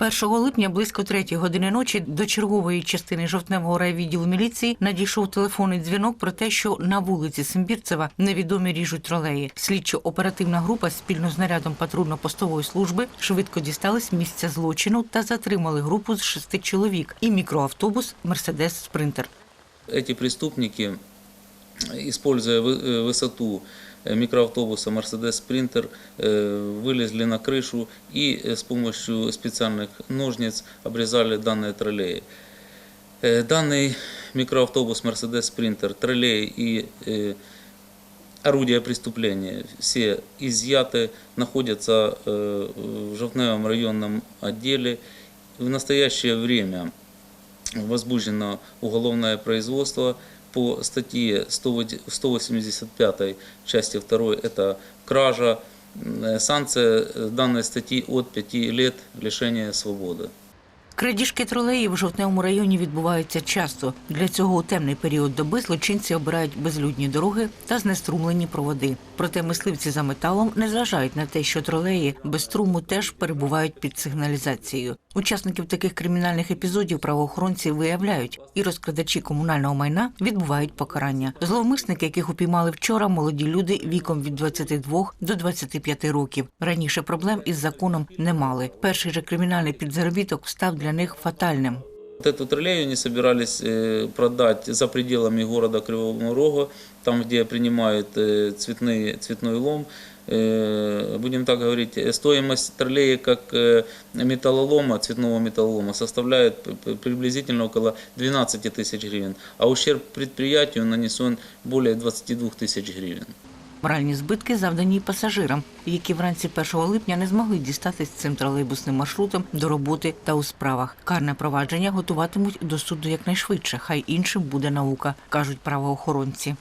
1 липня близько 3 години ночі до чергової частини жовтневого райвідділу міліції надійшов телефонний дзвінок про те, що на вулиці Симбірцева невідомі ріжуть тролеї. Слідчо-оперативна група спільно з нарядом патрульно-постової служби швидко дістались місця злочину та затримали групу з шести чоловік і мікроавтобус Мерседес Спринтер. Эти преступники, используя вы- э, высоту э, микроавтобуса Mercedes Sprinter, э, вылезли на крышу и э, с помощью специальных ножниц обрезали данные троллеи. Э, Данный микроавтобус Mercedes Sprinter, троллей и э, орудия преступления все изъяты, находятся э, в Жовтневом районном отделе. В настоящее время возбуждено уголовное производство по статье 100 185 части 2 это кража. М, Санкция э, данной статьи от 5 лет лишения свободы. Крадіжки тролеїв в жовтневому районі відбуваються часто. Для цього у темний період доби злочинці обирають безлюдні дороги та знеструмлені проводи. Проте мисливці за металом не зважають на те, що тролеї без струму теж перебувають під сигналізацією. Учасників таких кримінальних епізодів правоохоронці виявляють, і розкрадачі комунального майна відбувають покарання. Зловмисники, яких упіймали вчора, молоді люди віком від 22 до 25 років. Раніше проблем із законом не мали. Перший же кримінальний підзаробіток став для них фатальним. Вот эту троллею они собирались э, продать за пределами города Кривого Рога, там, где принимают э, цветные, цветной лом. Э, Будем так говорить, э, стоимость троллея как э, металлолома, цветного металлолома составляет п- п- приблизительно около 12 тысяч гривен, а ущерб предприятию нанесен более 22 тысяч гривен. Моральні збитки завдані пасажирам, які вранці 1 липня не змогли дістатись цим тролейбусним маршрутом до роботи та у справах. Карне провадження готуватимуть до суду якнайшвидше. Хай іншим буде наука, кажуть правоохоронці.